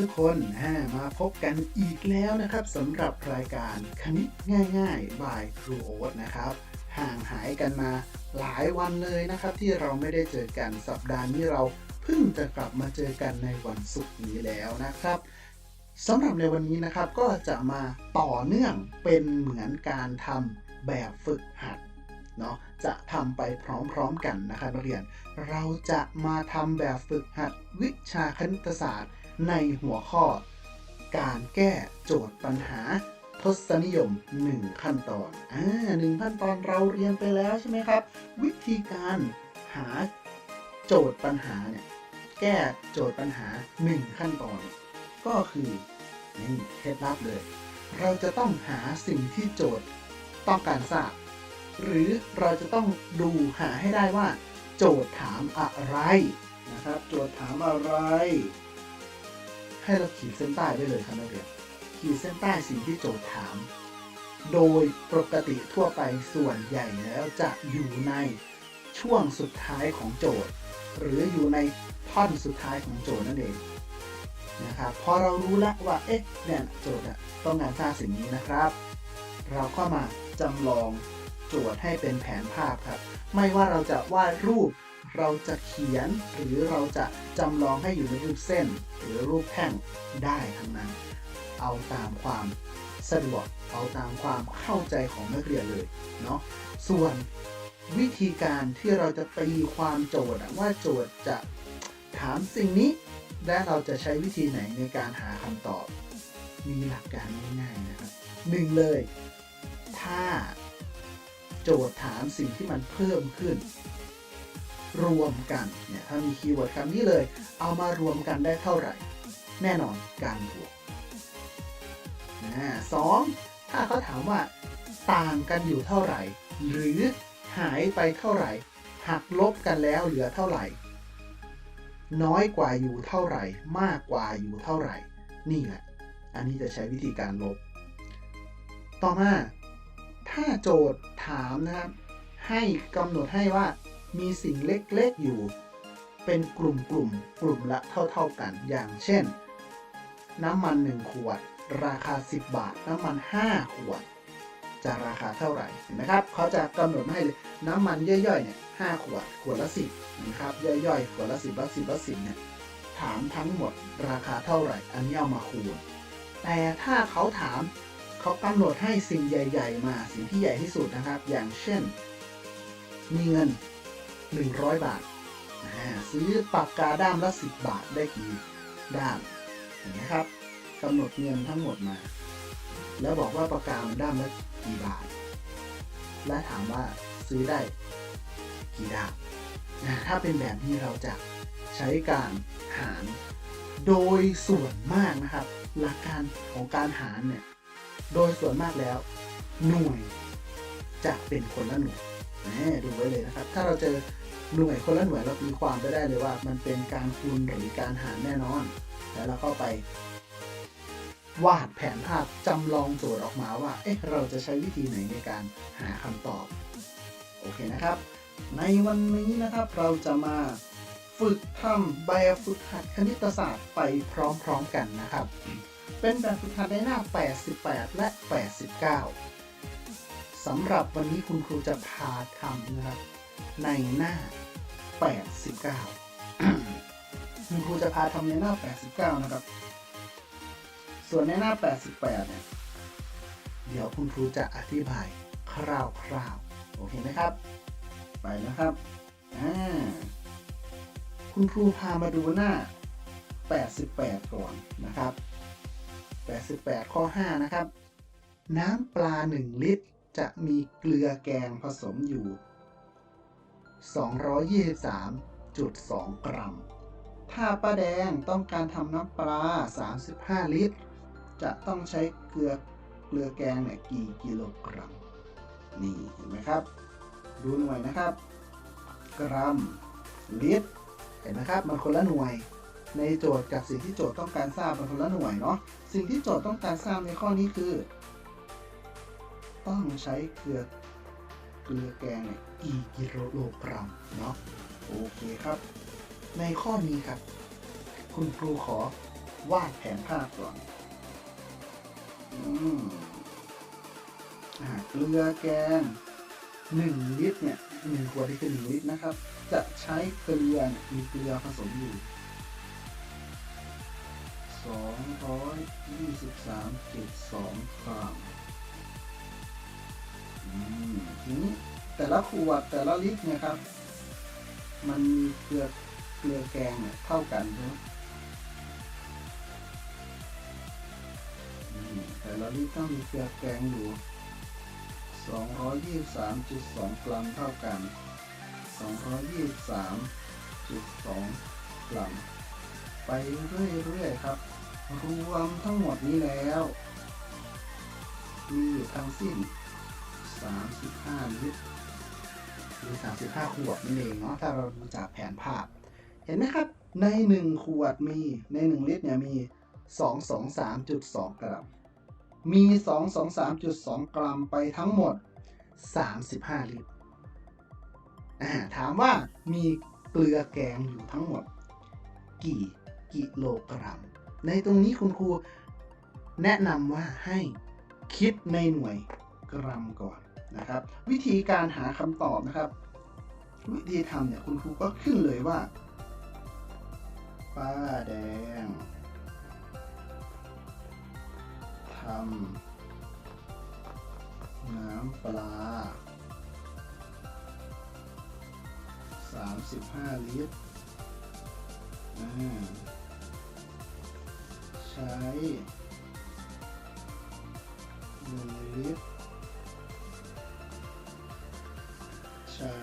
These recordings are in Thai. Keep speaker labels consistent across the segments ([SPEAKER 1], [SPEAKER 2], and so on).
[SPEAKER 1] ทุกคนมาพบกันอีกแล้วนะครับสำหรับรายการคณิตง่ายๆ by ครูโอ๊ตนะครับ ห่างหายกันมาหลายวันเลยนะครับ ที่เราไม่ได้เจอกันสัปดาห์นี้เราเพิ่งจะกลับมาเจอกันในวันศุกร์นี้แล้วนะครับสำหรับในวันนี้นะครับก็จะมาต่อเนื่องเป็นเหมือนการทำแบบฝึกหัดเนาะ จะทำไปพร้อมๆกันนะครับนักเรียน เราจะมาทำแบบฝึกหัดวิชาคณิตศาสตร์ ในหัวข้อ การแก้โจทย์ปัญหาทศนิยม 1 ขั้นตอน อ่าหนึ่งขั้นตอนเราเรียนไปแล้วใช่ไหมครับ วิธีการหาโจทย์ปัญหาเนี่ยแก้โจทย์ปัญหา 1 ขั้นตอน ก็คือนี่เคล็ดลับเลย เราจะต้องหาสิ่งที่โจทย์ต้องการทราบ หรือเราจะต้องดูหาให้ได้ว่า โจทย์ถามอะไรนะครับ โจทย์ถามอะไร ให้เราขีดเส้นใต้ได้เลยครับนักเรียนขีดเส้นใต้สิ่งที่โจทย์ถาม โดยปกติทั่วไปส่วนใหญ่แล้วจะอยู่ในช่วงสุดท้ายของโจทย์ หรืออยู่ในท่อนสุดท้ายของโจทย์นั่นเองนะครับพอเรารู้แล้วว่าเอ๊ะเนี่ยโจทย์ต้องการทราบสิ่งนี้นะครับ เราก็มาจำลอง โจทย์ให้เป็นแผนภาพครับ ไม่ว่าเราจะวาดรูป เราจะเขียน หรือเราจะจำลองให้อยู่ในรูปเส้น หรือรูปแท่งได้ทั้งนั้น เอาตามความสะดวก เอาตามความเข้าใจของนักเรียนเลยเนาะ ส่วนวิธีการที่เราจะตีความโจทย์ว่าโจทย์จะถามสิ่งนี้และเราจะใช้วิธีไหนในการหาคำตอบ มีหลักการง่ายๆนะครับหนึ่งเลย ถ้า โจทย์ถามสิ่งที่มันเพิ่มขึ้น รวมกันเนี่ยถ้ามีคีย์เวิร์ดคำนี้เลย เอามารวมกันได้เท่าไหร่ แน่นอนการบวกนะสองถ้าเขาถามว่าต่างกันอยู่เท่าไหร่ หรือหายไปเท่าไหร่ หักลบกันแล้วเหลือเท่าไหร่ น้อยกว่าอยู่เท่าไหร่ มากกว่าอยู่เท่าไหร่ นี่แหละ อันนี้จะใช้วิธีการลบ ต่อมา ถ้าโจทย์ถามนะครับ ให้กำหนดให้ว่ามีสิ่งเล็กๆอยู่ เป็นกลุ่มๆกลุ่มกลุ่มละเท่าๆกัน อย่างเช่น น้ำมัน 1 ขวด ราคา 10 บาท น้ำมัน 5 ขวด จะราคาเท่าไหร่เห็นไหมครับเขาจะกำหนดให้เลยน้ำมันย่อยๆเนี่ย5ขวด ขวดละ 10นะครับย่อยๆ ขวดละ 10ละ10ละ10เนี่ยถามทั้งหมดราคาเท่าไหร่ อันนี้เอามาคูณแต่ถ้าเขาถาม เขากำหนดให้สิ่งใหญ่ ๆ มาสิ่งที่ใหญ่ที่สุดนะครับ อย่างเช่น มีเงิน 100 บาทอ่าซื้อปากกาด้ามละ 10 บาทได้กี่ด้ามเห็นไหมครับกำหนดเงินทั้งหมดมา แล้วบอกว่าปากกามันด้ามละกี่บาท และถามว่าซื้อได้กี่ด้ามถ้าเป็นแบบนี้เราจะใช้การหาร โดยส่วนมากนะครับ หลักการของการหารเนี่ย โดยส่วนมากแล้ว หน่วยจะเป็นคนละหน่วยแหมดูไว้เลยนะครับ ถ้าเราเจอหน่วยคนละหน่วยเราตีความไปได้เลยว่า มันเป็นการคูณหรือการหารแน่นอน แล้วเราก็ไป วาดแผนภาพจำลองโจทย์ออกมาว่า เอ๊ะ เราจะใช้วิธีไหนในการหาคำตอบ โอเคนะครับ ในวันนี้นะครับเราจะมาฝึกทำแบบฝึกหัดคณิตศาสตร์ไปพร้อมๆกันนะครับ เป็นแบบฝึกหัดในหน้า 88 และ 89 สำหรับวันนี้คุณครูจะพาทำนะครับ ในหน้า 89 คุณครูจะพาทำในหน้า 89 นะครับ ส่วนในหน้า 88 เนี่ย เดี๋ยวคุณครูจะอธิบายคร่าวๆ โอเคไหมครับ ไปนะครับอ่าคุณครูพามาดูหน้า 88 ก่อนนะครับ 88 ข้อ 5 นะครับ น้ำปลา 1 ลิตร จะมีเกลือแกงผสมอยู่ 223.2 กรัม ถ้าป้าแดงต้องการทำน้ำปลา 35 ลิตร จะต้องใช้เกลือเกลือแกงเนี่ยกี่กิโลกรัม นี่เห็นไหมครับ ดูหน่วยนะครับ กรัม ลิตร เห็นไหมครับ มันคนละหน่วย ในโจทย์กับสิ่งที่โจทย์ต้องการทราบมันคนละหน่วยเนาะสิ่งที่โจทย์ต้องการทราบในข้อนี้คือ ต้องใช้เกลือเกลือแกงเนี่ยกี่กิโลกรัมเนาะโอเคครับ ในข้อนี้ครับ คุณครูขอวาดแผนภาพก่อนอืมอ่าเกลือแกงหนึ่งลิตรเนี่ยหนึ่งขวดนี่คือหนึ่งลิตรนะครับ จะใช้เกลือมีเกลือผสมอยู่ สองร้อยยี่สิบสามจุดสองกรัมอืมทีนี้แต่ละขวดแต่ละลิตรเนี่ยครับ มันมีเกลือเกลือแกงเนี่ยเท่ากันใช่ไหมอืมแต่ละลิตรต้องมีเกลือแกงอยู่ 223.2 กรัมเท่ากัน 223.2 กรัม ไปเรื่อยๆครับ รวมทั้งหมดนี้แล้ว มีอยู่ทั้งสิ้น 35 ลิตรหรือ 35 ขวดนั่นเองเนาะถ้าเราดูจากแผนภาพ เห็นไหมครับ ใน 1 ขวดมีใน 1 ลิตรเนี่ยมี 223.2 กรัม มี 223.2 กรัมไปทั้งหมด 35 ลิตรถามว่ามีเกลือแกงอยู่ทั้งหมด กี่กิโลกรัม ในตรงนี้คุณครูแนะนำว่าให้คิดในหน่วยกรัมก่อนนะครับ วิธีการหาคำตอบนะครับ วิธีทำเนี่ยคุณครูก็ขึ้นเลยว่า ป้าแดงทำน้ำปลา 35 ลิตร อ่าใช้1ลิตรใช้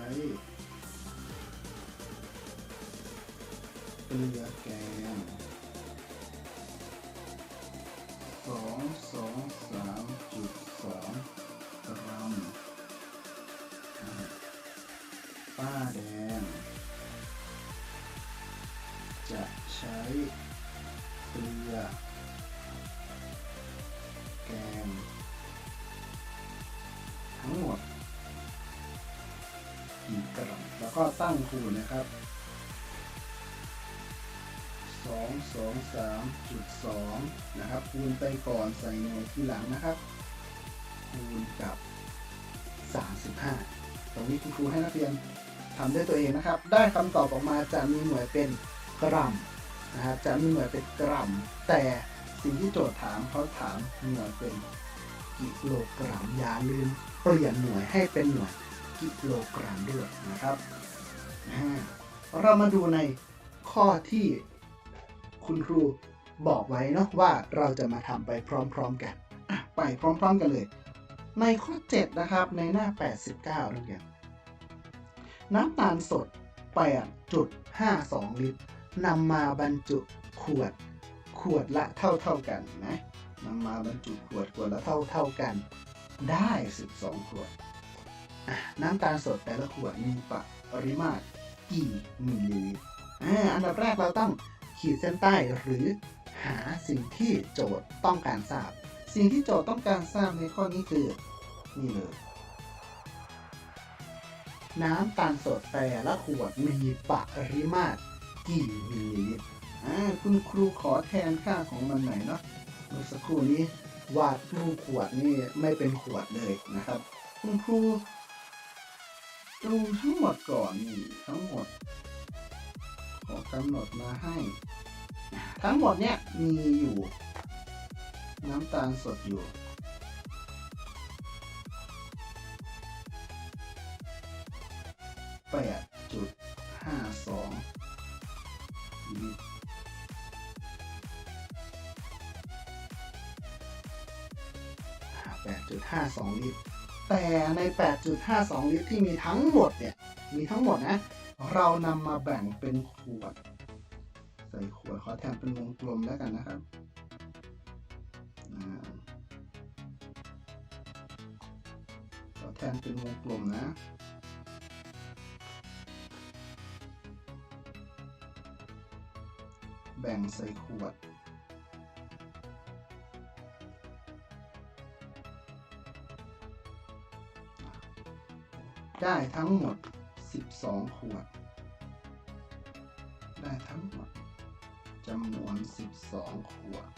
[SPEAKER 1] เกลือแก ก็ตั้งคูณนะครับ 2 2 3จุด2นะครับ คูณไปก่อนใส่หน่วยทีหลังนะครับ คูณกับ 35 ตรงนี้คุณครูให้นักเรียนทำด้วยตัวเองนะครับ ได้คำตอบออกมาจะมีหน่วยเป็นกรัมนะครับจะมีหน่วยเป็นกรัม แต่สิ่งที่โจทย์ถามเขาถามหน่วยเป็นกิโลกรัมอย่าลืมเปลี่ยนหน่วยให้เป็นหน่วยกิโลกรัมด้วยนะครับ เรามาดูในข้อที่คุณครูบอกไว้เนาะว่าเราจะมาทำไปพร้อมๆกัน ไปพร้อมๆกันเลย ในข้อ 7 นะครับในหน้า 89นักเรียนน้ำตาลสด 8.52 ลิตรนำมาบรรจุขวดขวดละเท่าๆกันนะนำมาบรรจุขวดขวดละเท่าๆกัน ได้ 12 ขวด น้ำตาลสดแต่ละขวดมีปริมาตร กี่มิลลิลิตรอ่าอันดับแรกเราต้องขีดเส้นใต้หรือหาสิ่งที่โจทย์ต้องการทราบ สิ่งที่โจทย์ต้องการทราบในข้อนี้คือนี่เลยน้ำตาลสดแต่ละขวดมีปริมาตรกี่มิลลิลิตรอ่าคุณครูขอแทนค่าของมันหน่อยเนาะเมื่อสักครู่นี้วาดรูปขวดนี่ไม่เป็นขวดเลยนะครับ คุณครู ดูทั้งหมดก่อนนี่ทั้งหมด ขอกำหนดมาให้ ทั้งหมดเนี่ยมีอยู่ น้ำตาลสดอยู่แปดจุด แต่ใน 8.52 ลิตรที่มีทั้งหมดเนี่ย มีทั้งหมดนะ เรานำมาแบ่งเป็นขวด ใส่ขวดขอแทนเป็นวงกลมแล้วกันนะครับขอแทนเป็นวงกลมนะแบ่งใส่ขวด ได้ทั้งหมด 12 ขวด ได้ทั้งหมดจำนวน 12 ขวด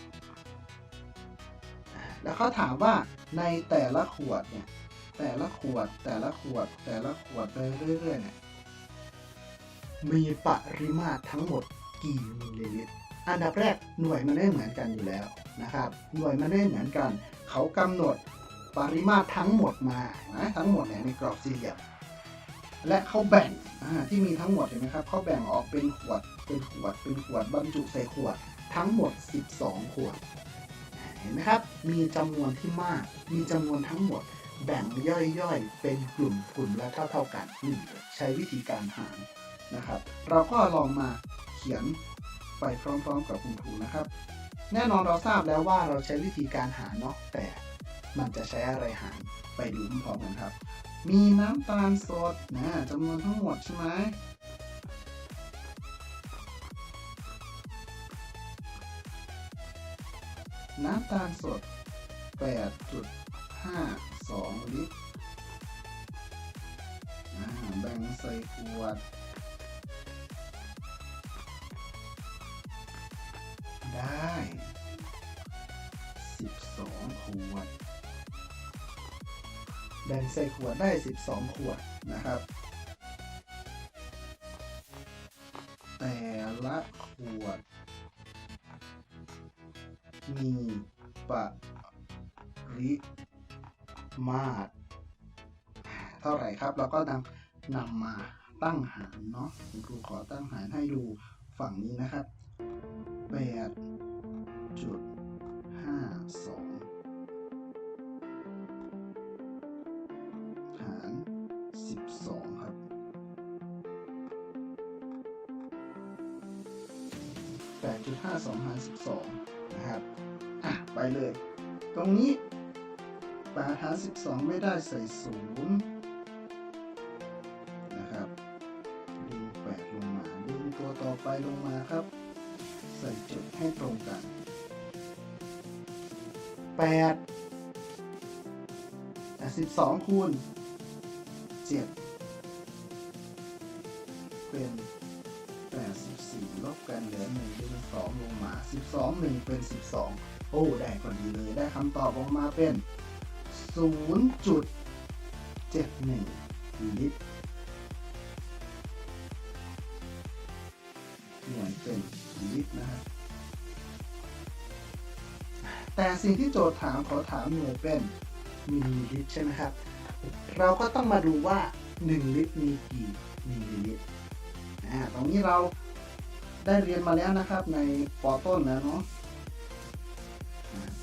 [SPEAKER 1] แล้วเขาถามว่าในแต่ละขวดเนี่ย แต่ละขวด แต่ละขวด แต่ละขวดไปเรื่อยๆเนี่ย มีปริมาตรทั้งหมดกี่มิลลิลิตร อันดับแรกหน่วยมันไม่เหมือนกันอยู่แล้วนะครับ หน่วยมันไม่เหมือนกัน เขากำหนดปริมาตรทั้งหมดมานะทั้งหมดเนี่ยในกรอบสี่เหลี่ยม และเขาแบ่งที่มีทั้งหมดเห็นไหมครับเขาแบ่งออกเป็นขวดเป็นขวดเป็นขวดบรรจุใส่ขวดทั้งหมด 12 ขวดเห็นไหมครับ มีจำนวนที่มาก มีจำนวนทั้งหมด แบ่งย่อยๆ เป็นกลุ่มกลุ่มละเท่าๆกันนี่ใช้วิธีการหารนะครับ เราก็ลองมาเขียนไปพร้อมๆ กับคุณครูนะครับ แน่นอนเราทราบแล้วว่าเราใช้วิธีการหารเนาะแต่มันจะใช้อะไรหารไปดูพร้อมๆกันครับ มีน้ำตาลสดนะจำนวนทั้งหมดใช่ไหมน้ำตาลสด 8.52 ลิตรแบ่งใส่ขวด แบ่งใส่ขวดได้ 12 ขวดนะครับ แต่ละขวด มีปริมาตรเท่าไหร่ครับ เราก็นำนำมาตั้งหารเนาะคุณครูขอตั้งหารให้ดูฝั่งนี้นะครับ8 2012 นะครับอะไปเลย ตรงนี้8หาร12 ไม่ได้ใส่0นะครับดึง8ลงมาดึงตัวต่อไปลงมาครับ ใส่จุดให้ตรงกัน8อ่12 คูณ 7 เป็น 4ลบกันเหลือ1ดึง2ลงมา 12 1 เป็น 12 โอ้ได้พอดีเลยได้คำตอบออกมาเป็น 0.71 ลิตรหน่วยเป็นลิตรนะครับแต่สิ่งที่โจทย์ถามขอถามหน่วยเป็นมิลลิลิตรใช่ไหมครับ เราก็ต้องมาดูว่า 1 ลิตรมีกี่มิลลิลิตรตรงนี้เรา ได้เรียนมาแล้วนะครับในปอต้นแล้วเนาะ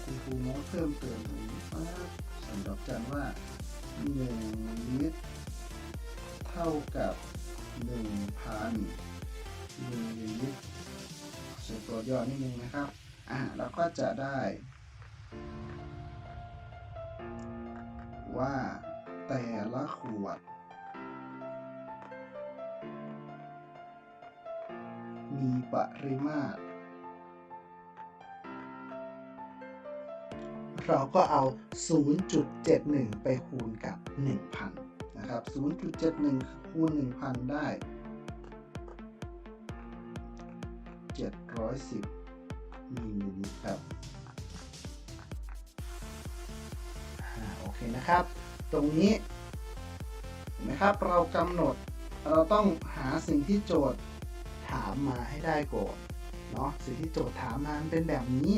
[SPEAKER 1] คุณครูโน้เพิ่มเติมตรงนี้ปั๊บใส่ดอกจันว่า1ลิตรเท่ากับ1,000มิลลิลิตรใส่ตัวย่อนิดนึงนะครับอ่าเราก็จะได้ ว่าแต่ละขวด มีปริมาตร เราก็เอา 0.71 ไปคูณกับ 1,000 นะครับ 0.71 คูณ 1,000 ได้ 710มิลลิลิตรครับโอเคนะครับ ตรงนี้เห็นไหมครับเรากำหนดเราต้องหาสิ่งที่โจทย์ ถามมาให้ได้ก่อนเนาะสิ่งที่โจทย์ถามมาเป็นแบบนี้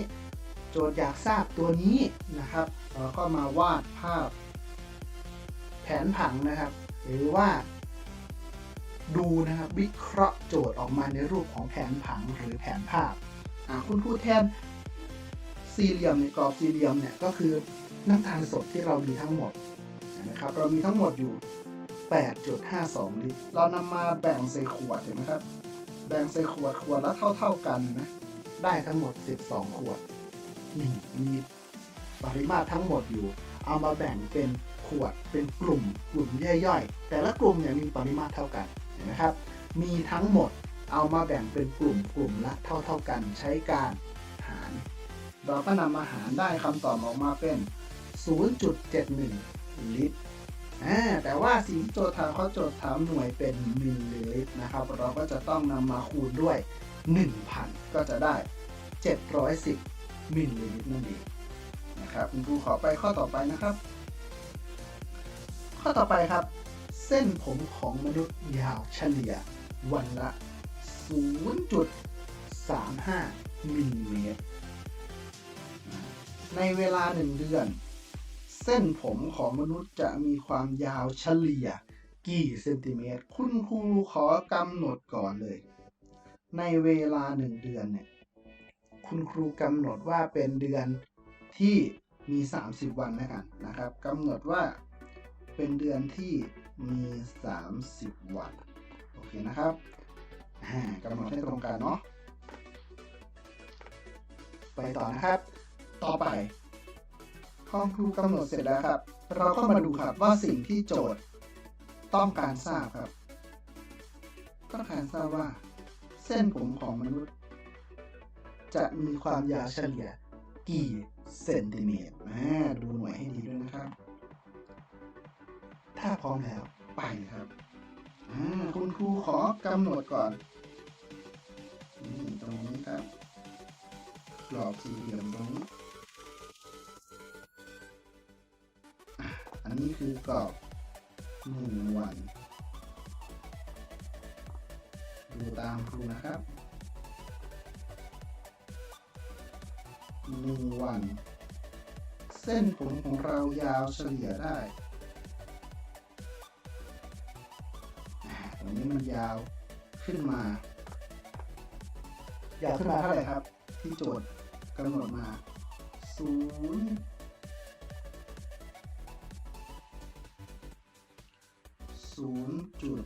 [SPEAKER 1] โจทย์อยากทราบตัวนี้นะครับ เราก็มาวาดภาพ แผนผังนะครับ หรือว่า ดูนะครับวิเคราะห์โจทย์ออกมาในรูปของแผนผังหรือแผนภาพคุณครูแทนสี่เหลี่ยมในกรอบสี่เหลี่ยมเนี่ยก็คือน้ำตาลสดที่เรามีทั้งหมดนะครับเรามีทั้งหมดอยู่ 8.52 ลิตร เรานำมาแบ่งใส่ขวดเห็นไหมครับ แบ่งใส่ขวดขวดละเท่า ๆกันนะ ได้ทั้งหมด 12 ขวดนี่มีปริมาตรทั้งหมดอยู่ เอามาแบ่งเป็นขวดเป็นกลุ่มกลุ่มย่อยๆ แต่ละกลุ่มเนี่ยมีปริมาตรเท่ากันเห็นไหมครับ มีทั้งหมดเอามาแบ่งเป็นกลุ่มกลุ่มละเท่าๆกันใช้การหาร เราก็นำมาหารได้คำตอบออกมาเป็น 0.71 ลิตร อ่าแต่ว่าสิ่งที่โจทย์ถามเขาโจทย์ถามหน่วยเป็นมิลลิลิตรนะครับ เราก็จะต้องนำมาคูณด้วย 1,000 ก็จะได้ 710มิลลิลิตรนั่นเองนะครับคุณครูขอไปข้อต่อไปนะครับ ข้อต่อไปครับ เส้นผมของมนุษย์ยาวเฉลี่ยวันละ 0.35มิลลิเมตรในเวลา 1 เดือน ส้นผมของมนุษย์จะมีความยาวเฉลี่ยกี่เซนติเมตร คุณครูขอกำหนดก่อนเลย ในเวลา1เดือนเนี่ย คุณครูกำหนดว่าเป็นเดือนที่มี 30 วันแล้วกันนะครับกำหนดว่าเป็นเดือนที่มี 30 วัน โอเคนะครับกำหนดให้ตรงกันเนาะไปต่อนะครับ ต่อไป พอครูกำหนดเสร็จแล้วครับ เราก็มาดูครับว่าสิ่งที่โจทย์ ต้องการทราบครับ ต้องการทราบว่า เส้นผมของมนุษย์ จะมีความยาวเฉลี่ยกี่เซนติเมตรอ่าดูหน่วยให้ดีด้วยนะครับ ถ้าพร้อมแล้วไปครับคุณครูขอกำหนดก่อนนี่ตรงนี้ครับกรอบสี่เหลี่ยมตรงนี้ นี่คือกรอบหนึ่งวัน ดูตามครูนะครับหนึ่งวัน เส้นผมของเรายาวเฉลี่ยได้นี้มันยาวขึ้นมา ยาวขึ้นมาเท่าไหร่ครับ ที่โจทย์กำหนดมา0 ศูนย์จุด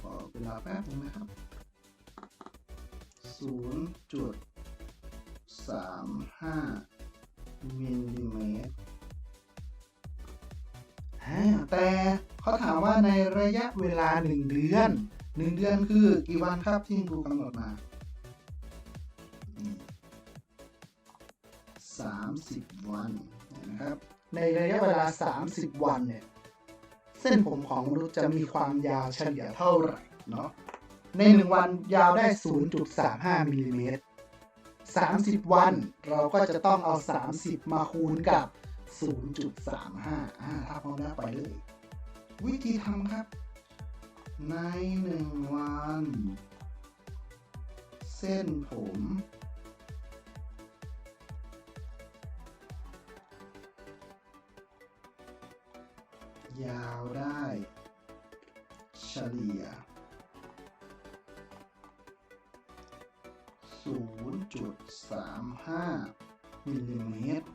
[SPEAKER 1] ขอเวลาแป๊บนึงนะครับศูนย์จุดสามห้ามิลลิเมตรแต่เขาถามว่าในระยะเวลาหนึ่งเดือนหนึ่งเดือนคือกี่วันครับที่ครูกำหนดมาสามสิบวันนะครับ ในระยะเวลา 30 วันเนี่ย เส้นผมของมนุษย์จะมีความยาวเฉลี่ยเท่าไหร่เนาะใน1วันยาวได้ 0.35มิลลิเมตร30 วันเราก็จะต้องเอา 30 มาคูณกับ 0.35อ่าถ้าพร้อมแล้วไปเลย วิธีทำครับ ใน1วัน เส้นผม ยาวได้ เฉลี่ย 0.35 มิลลิเมตร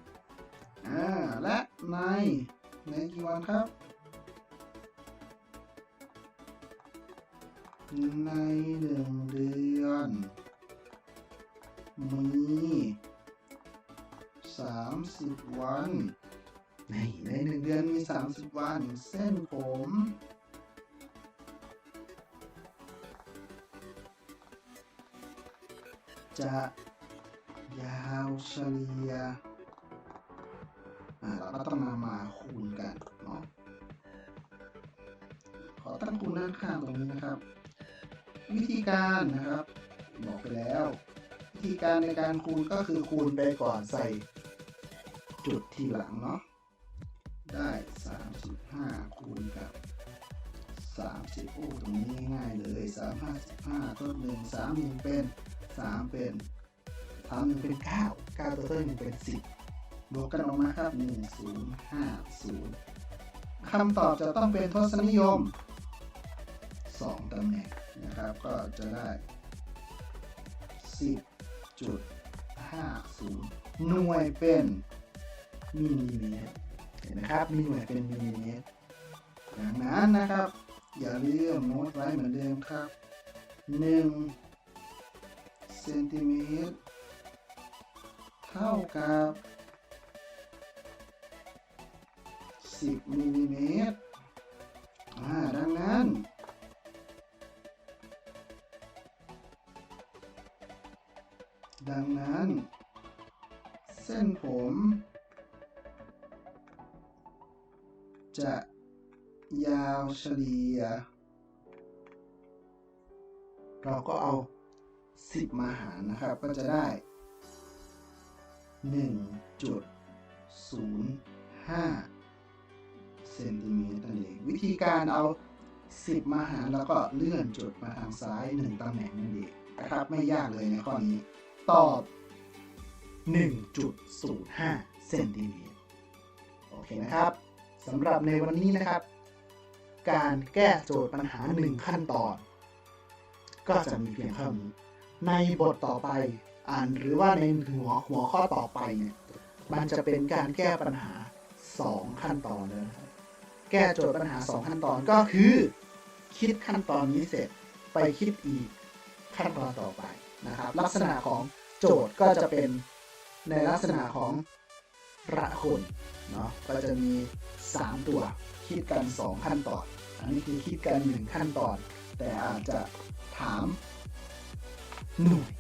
[SPEAKER 1] อ่า และใน ในกี่วันครับ ในหนึ่งเดือน มี 30 วัน ในในหนึ่งเดือนมี 30 วันเส้นผมจะยาวเฉลี่ยเราก็ต้องมามาคูณกันเนาะ ขอตั้งคูณด้านข้างตรงนี้นะครับ วิธีการนะครับ บอกไปแล้ว วิธีการในการคูณก็คือคูณไปก่อนใส่จุดทีหลังเนาะ 30โอ้ตรงนี้ง่ายเลย3 5 5ต้นหนึ่ง3หนึ่งเป็น3เป็นทำหนึ่งเป็น9 9ตัวต้นหนึ่งเป็น10บบวกกันออกมาครับ1 0 5 0คำตอบจะต้องเป็นทศนิยม2ตำแหน่งนะครับ ก็จะได้10.50หน่วยเป็นมิลลิเมตรเห็นนะครับมีหน่วยเป็นมิลลิเมตรดังนั้นนะครับ อย่าลืมโน้ตไว้เหมือนเดิมครับ1เซนติเมตรเท่ากับ 10มิลลิเมตรดังนั้น ดังนั้น เส้นผม จะ ยาวเฉลี่ย เราก็เอา 10 มาหารนะครับ ก็จะได้ 1.05เซนติเมตรนั่นเองวิธีการเอา 10 มาหารแล้วก็เลื่อนจุดมาทางซ้าย 1ตำแหน่งนั่นเองนะครับไม่ยากเลยในข้อนี้ ตอบ 1.05เซนติเมตรโอเคนะครับสำหรับในวันนี้นะครับ การแก้โจทย์ปัญหา1ขั้นตอน ก็จะมีเพียงเท่านี้ ในบทต่อไปอ่านหรือว่าในหัวหัวข้อต่อไปเนี่ยมันจะเป็นการแก้ปัญหา 2 ขั้นตอนเลยนะครับแก้โจทย์ปัญหา 2 ขั้นตอนก็คือ คิดขั้นตอนนี้เสร็จไปคิดอีกขั้นตอนต่อไปนะครับ ลักษณะของโจทย์ก็จะเป็นในลักษณะของ ระคนเนาะก็จะมี 3 ตัวคิดกัน 2 ขั้นตอน อันนี้คือคิดกัน 1 ขั้นตอน แต่อาจจะถามหน่วย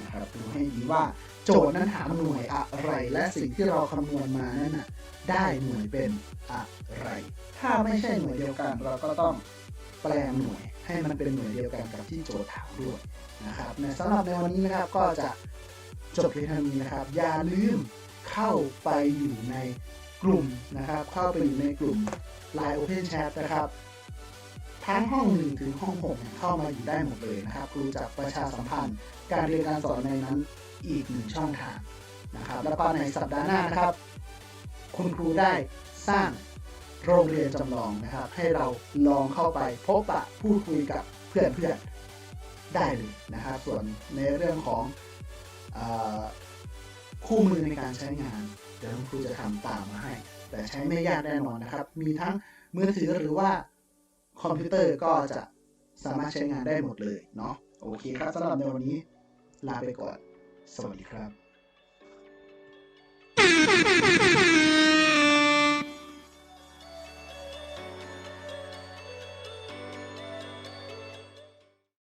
[SPEAKER 1] นะครับดูให้ดีว่าโจทย์นั้นถามหน่วยอะไร และสิ่งที่เราคำนวณมานั้นน่ะได้หน่วยเป็นอะไร ถ้าไม่ใช่หน่วยเดียวกัน เราก็ต้องแปลงหน่วยให้มันเป็นหน่วยเดียวกันกับที่โจทย์ถามด้วยนะครับในสำหรับในวันนี้นะครับก็จะจบเพียงเท่านี้นะครับ อย่าลืม เข้าไปอยู่ในกลุ่มนะครับ เข้าไปอยู่ในกลุ่ม Line Open Chat นะครับ ทั้งห้อง1ถึงห้อง6เนี่ยเข้ามาอยู่ได้หมดเลยนะครับครูจะประชาสัมพันธ์ การเรียนการสอนในนั้นอีกหนึ่งช่องทางนะครับ แล้วก็ในสัปดาห์หน้านะครับ คุณครูได้สร้างโรงเรียนจำลองนะครับ ให้เราลองเข้าไปพบปะพูดคุยกับเพื่อนเพื่อนๆได้เลยนะครับ ส่วนในเรื่องของ คู่มือในการใช้งาน เดี๋ยวครูจะทำตามมาให้ แต่ใช้ไม่ยากแน่นอนนะครับ มีทั้งมือถือหรือว่าคอมพิวเตอร์ก็จะสามารถใช้งานได้หมดเลยเนาะโอเคครับสำหรับในวันนี้ลาไปก่อน สวัสดีครับ